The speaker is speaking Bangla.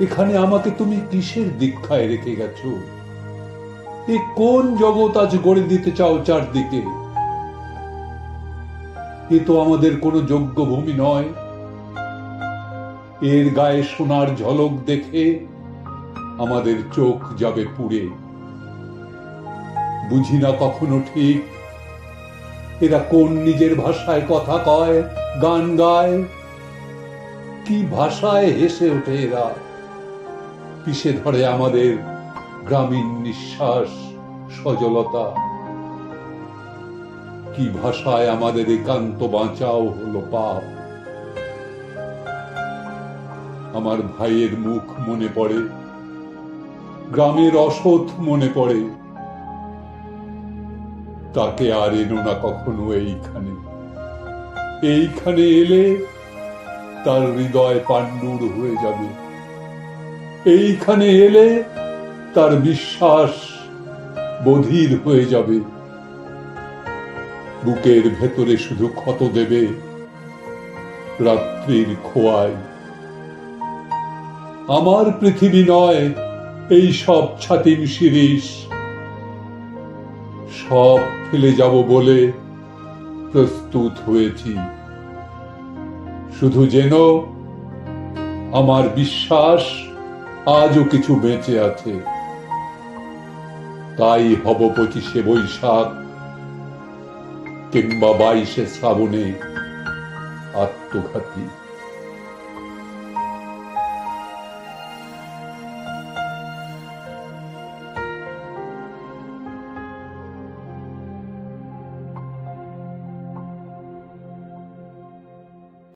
এখানে আমাকে তুমি কিসের দীক্ষায় রেখে গেছো? এ কোন জগৎ আজ গড়ে দিতে চাও চারদিকে? এ তো আমাদের কোনো যোগ্য ভূমি নয়। এর গায়ে সোনার ঝলক দেখে আমাদের চোখ যাবে পুড়ে। বুঝি না কখনো ঠিক? এরা কোন নিজের ভাষায় কথা কয়, গান গায়? কি ভাষায় হেসে ওঠে এরা? পিষে ধরে আমাদের গ্রামীণ নিঃশ্বাস, সজলতা। কি ভাষায় আমাদের একান্ত বাঁচাও হলো পাপ। আমার ভাইয়ের মুখ মনে পড়ে, গ্রামের অসৎ মনে পড়ে। তাকে আর এনো না কখনো এইখানে। এইখানে এলে তার হৃদয় পাণ্ডুর হয়ে যাবে। এইখানে এলে তার বিশ্বাস বধির হয়ে যাবে। বুকের ভেতরে শুধু ক্ষত দেবে রাত্রির খোয়ায়। আমার পৃথিবী নয়, এই সব ছাতিম শিরিষ। সব ফেলে যাব বলে প্রস্তুত হয়েছি। শুধু যেন আমার বিশ্বাস আজও কিছু বেঁচে আছে। তাই হব পঁচিশে বৈশাখ কিংবা বাইশে শ্রাবণে আত্মঘাতী।